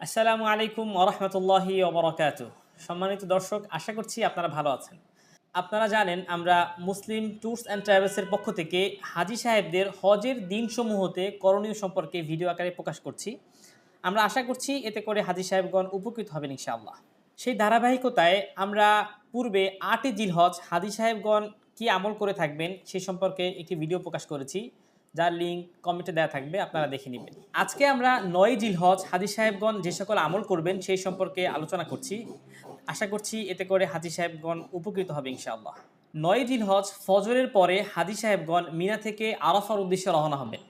আসসালামু আলাইকুম ওরহমতুল্লাহি ওবরাকাত। সম্মানিত দর্শক, আশা করছি আপনারা ভালো আছেন। আপনারা জানেন, আমরা মুসলিম ট্যুরস অ্যান্ড ট্রাভেলসের পক্ষ থেকে হাজি সাহেবদের হজের দিনসমূহতে করণীয় সম্পর্কে ভিডিও আকারে প্রকাশ করছি। আমরা আশা করছি এতে করে হাজি সাহেবগণ উপকৃত হবেন ইনশাআল্লাহ। সেই ধারাবাহিকতায় আমরা পূর্বে আটই জিলহজ হাজি সাহেবগণ কি আমল করে থাকবেন সেই সম্পর্কে একটি ভিডিও প্রকাশ করেছি। যার লিঙ্ক কমেন্টে দেওয়া থাকবে আপনারা দেখে নেবেন। আজকে আমরা নয় জিলহজ হাজি সাহেবগণ যে সকল আমল করবেন সেই সম্পর্কে আলোচনা করছি। আশা করছি এতে করে হাজি সাহেবগণ উপকৃত হবে ইনশাআল্লাহ। নয় জিলহজ ফজরের পরে হাজি সাহেবগণ মিনা থেকে আরাফার উদ্দেশ্যে রওনা হবেন।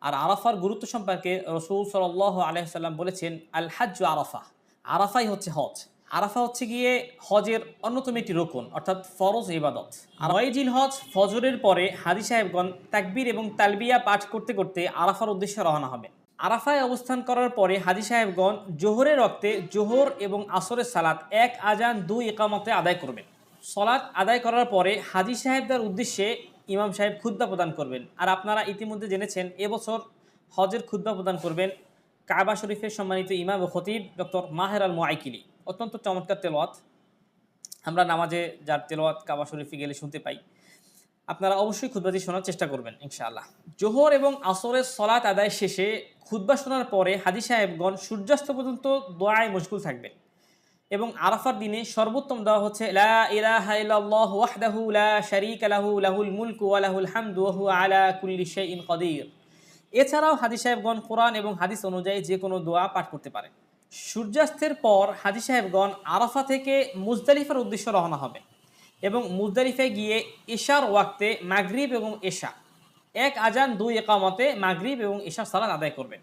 আর আরাফার গুরুত্ব সম্পর্কে রসুল সাল আলহাম বলেছেন আল হাজ আরাফা। আরাফাই হচ্ছে হজ। আরাফা হচ্ছে গিয়ে হজের অন্যতম একটি রোকন অর্থাৎ ফরজ ইবাদত। নয়জিল হজ ফজরের পরে হাজি সাহেবগণ তাকবীর এবং তালবিয়া পাঠ করতে করতে আরাফার উদ্দেশ্যে রওনা হবে। আরাফায় অবস্থান করার পরে হাজি সাহেবগণ জোহরের রক্তে জোহর এবং আসরের সালাত এক আজান দুই একামতে আদায় করবেন। সলাৎ আদায় করার পরে হাজি সাহেবদের উদ্দেশ্যে ইমাম সাহেব খুদ্া প্রদান করবেন। আর আপনারা ইতিমধ্যে জেনেছেন এবছর হজের খুদ্া প্রদান করবেন কাবা শরীফের সম্মানিত ইমাম ও খতিব ডক্টর মাহের আল মোয়াইকিলি অত্যন্ত চমৎকার তেলোয়াত আমরা নামাজে যার তেলোয়াত কাবা শরীফে গেলে শুনতে পাই, আপনারা অবশ্যই খুদ্বাটি শোনার চেষ্টা করবেন, ইনশাআল্লাহ। জোহর এবং আসরের সলাত আদায় শেষে খুদ্া শোনার পরে হাজি সাহেবগণ সূর্যাস্ত পর্যন্ত দোয়ায় মশগুল থাকবেন এবং আরাফার দিনে সর্বোত্তম দেওয়া হচ্ছে, লা আলা এছাড়াও হাদিস সাহেবগণ কোরআন এবং হাদিস অনুযায়ী যে কোনো দোয়া পাঠ করতে পারে সূর্যাস্তের পর হাজি সাহেবগণ আরাফা থেকে মুজদালিফার উদ্দেশ্যে রওনা হবেন এবং মুজদালিফায় গিয়ে এশার ওয়াক্তে মাগরিব এবং এশা এক আজান, দুই একামতে মাগরিব এবং এশার সালাত আদায় করবেন।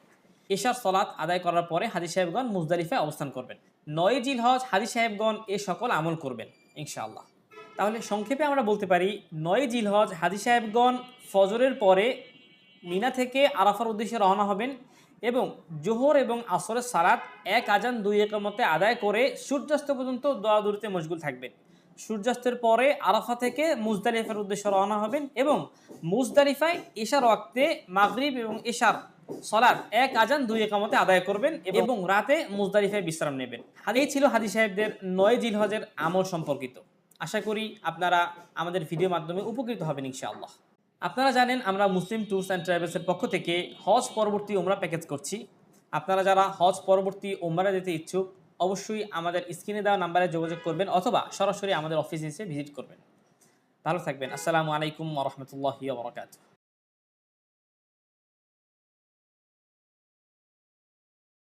এশার সলাৎ আদায় করার পরে হাজি সাহেবগণ মুজদালিফায় অবস্থান করবেন। নয় জিল হজ হাজি সাহেবগণ এ সকল আমল করবেন, ইনশাআল্লাহ। তাহলে সংক্ষেপে আমরা বলতে পারি, নয় জিল হজ হাজি সাহেবগণ ফজরের পরে মিনা থেকে আরাফার উদ্দেশ্যে রওনা হবেন। এবং জোহর এবং আসরের সালাত এক আজান দুই একামতে আদায় করে সূর্যাস্ত পর্যন্ত দোয়াদুরিতে মশগুল থাকবেন। সূর্যাস্তের পরে আরাফা থেকে মুজদালিফার উদ্দেশ্যে রওনা হবেন এবং মুজদালিফায় এশার ওয়াক্তে মাগরিব এবং এশার সলাদ এক আজান দুই একামতে আদায় করবেন এবং রাতে মুজদালিফায় বিশ্রাম নেবেন। এই ছিল হাদি সাহেবদের নয় জিলহজের আমল সম্পর্কিত। আশা করি আপনারা আমাদের ভিডিও মাধ্যমে উপকৃত হবেন ইনশাআল্লাহ। আপনারা জানেন আমরা মুসলিম ট্যুরস অ্যান্ড ট্রাভেলসের পক্ষ থেকে হজ পরবর্তী ওমরা প্যাকেজ করছি। আপনারা যারা হজ পরবর্তী ওমরা যেতে ইচ্ছুক, অবশ্যই আমাদের স্ক্রিনে দেওয়া নাম্বারে যোগাযোগ করবেন অথবা সরাসরি আমাদের অফিসে এসে ভিজিট করবেন। ভালো থাকবেন। আসসালামু আলাইকুম রহমতুল্লাহি বরকাত